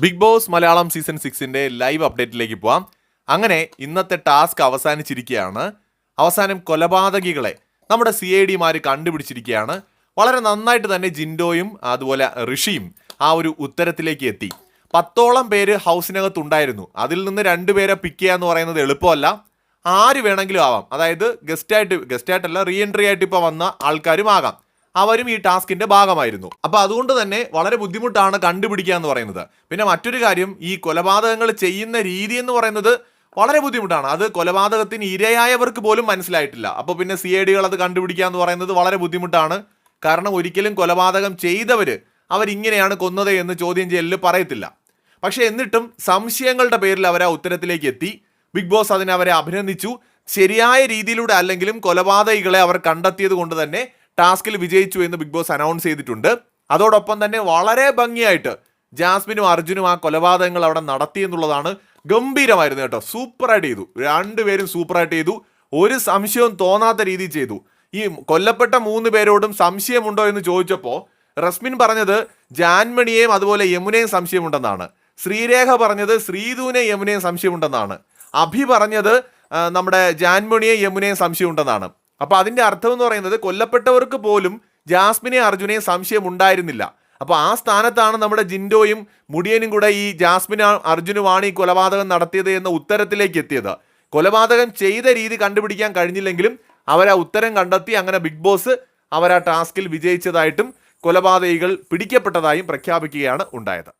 Big Boss Malayalam season സിക്സിന്റെ live അപ്ഡേറ്റിലേക്ക് പോവാം. അങ്ങനെ ഇന്നത്തെ ടാസ്ക് അവസാനിച്ചിരിക്കുകയാണ്. അവസാനം കൊലപാതകികളെ നമ്മുടെ സി ഐ ഡിമാർ കണ്ടുപിടിച്ചിരിക്കുകയാണ്. വളരെ നന്നായിട്ട് തന്നെ ജിൻഡോയും അതുപോലെ ഋഷിയും ആ ഒരു ഉത്തരത്തിലേക്ക് എത്തി. പത്തോളം പേര് ഹൗസിനകത്തുണ്ടായിരുന്നു. അതിൽ നിന്ന് രണ്ടുപേരെ പിക്ക് ചെയ്യുക എന്ന് പറയുന്നത് എളുപ്പമല്ല. ആര് വേണമെങ്കിലും ആവാം. അതായത് ഗസ്റ്റായിട്ട് ഗസ്റ്റായിട്ടല്ല റീ എൻട്രി ആയിട്ട് ഇപ്പോൾ വന്ന ആൾക്കാരും ആകാം. അവരും ഈ ടാസ്കിന്റെ ഭാഗമായിരുന്നു. അപ്പൊ അതുകൊണ്ട് തന്നെ വളരെ ബുദ്ധിമുട്ടാണ് കണ്ടുപിടിക്കുക എന്ന് പറയുന്നത്. പിന്നെ മറ്റൊരു കാര്യം ഈ കൊലപാതകങ്ങൾ ചെയ്യുന്ന രീതി എന്ന് പറയുന്നത് വളരെ ബുദ്ധിമുട്ടാണ്. അത് കൊലപാതകത്തിന് ഇരയായവർക്ക് പോലും മനസ്സിലായിട്ടില്ല. അപ്പൊ പിന്നെ സി ഐ ഡികൾ അത് കണ്ടുപിടിക്കുക എന്ന് പറയുന്നത് വളരെ ബുദ്ധിമുട്ടാണ്. കാരണം ഒരിക്കലും കൊലപാതകം ചെയ്തവര് അവരിങ്ങനെയാണ് കൊന്നത് എന്ന് ചോദ്യം ചെയ്യലിൽ പറയത്തില്ല. പക്ഷെ എന്നിട്ടും സംശയങ്ങളുടെ പേരിൽ അവർ ആ ഉത്തരത്തിലേക്ക് എത്തി. ബിഗ് ബോസ് അതിനെ അവരെ അഭിനന്ദിച്ചു. ശരിയായ രീതിയിലൂടെ അല്ലെങ്കിലും കൊലപാതകികളെ അവർ കണ്ടെത്തിയത് കൊണ്ട് തന്നെ ടാസ്കിൽ വിജയിച്ചു എന്ന് ബിഗ് ബോസ് അനൗൺസ് ചെയ്തിട്ടുണ്ട്. അതോടൊപ്പം തന്നെ വളരെ ഭംഗിയായിട്ട് ജാസ്മിനും അർജുനും ആ കൊലപാതകങ്ങൾ അവിടെ നടത്തി എന്നുള്ളതാണ് ഗംഭീരമായിരുന്നു കേട്ടോ. സൂപ്പറായിട്ട് ചെയ്തു. രണ്ടുപേരും സൂപ്പറായിട്ട് ചെയ്തു. ഒരു സംശയവും തോന്നാത്ത രീതിയിൽ ചെയ്തു. ഈ കൊല്ലപ്പെട്ട മൂന്ന് പേരോടും സംശയമുണ്ടോ എന്ന് ചോദിച്ചപ്പോൾ റസ്മിൻ പറഞ്ഞത് ജാൻമണിയെയും അതുപോലെ യമുനയും സംശയമുണ്ടെന്നാണ്. ശ്രീരേഖ പറഞ്ഞത് ശ്രീധുവിനെ യമുനയും സംശയമുണ്ടെന്നാണ്. അഭി പറഞ്ഞത് നമ്മുടെ ജാൻമണിയെ യമുനയും സംശയമുണ്ടെന്നാണ്. അപ്പൊ അതിന്റെ അർത്ഥം എന്ന് പറയുന്നത് കൊല്ലപ്പെട്ടവർക്ക് പോലും ജാസ്മിനെ അർജുനെ സംശയം ഉണ്ടായിരുന്നില്ല അപ്പൊ ആ സ്ഥാനത്താണ് നമ്മുടെ ജിൻഡോയും മുടിയനും കൂടെ ഈ ജാസ്മിന് അർജുനുമാണ് ഈ കൊലപാതകം നടത്തിയത് എന്ന ഉത്തരത്തിലേക്ക് എത്തിയത്. കൊലപാതകം ചെയ്ത രീതി കണ്ടുപിടിക്കാൻ കഴിഞ്ഞില്ലെങ്കിലും അവരെ ഉത്തരം കണ്ടെത്തി അങ്ങനെ ബിഗ് ബോസ് അവരാ ടാസ്കിൽ വിജയിച്ചതായിട്ടും കൊലപാതകികൾ പിടിക്കപ്പെട്ടതായും പ്രഖ്യാപിക്കുകയാണ് ഉണ്ടായത്.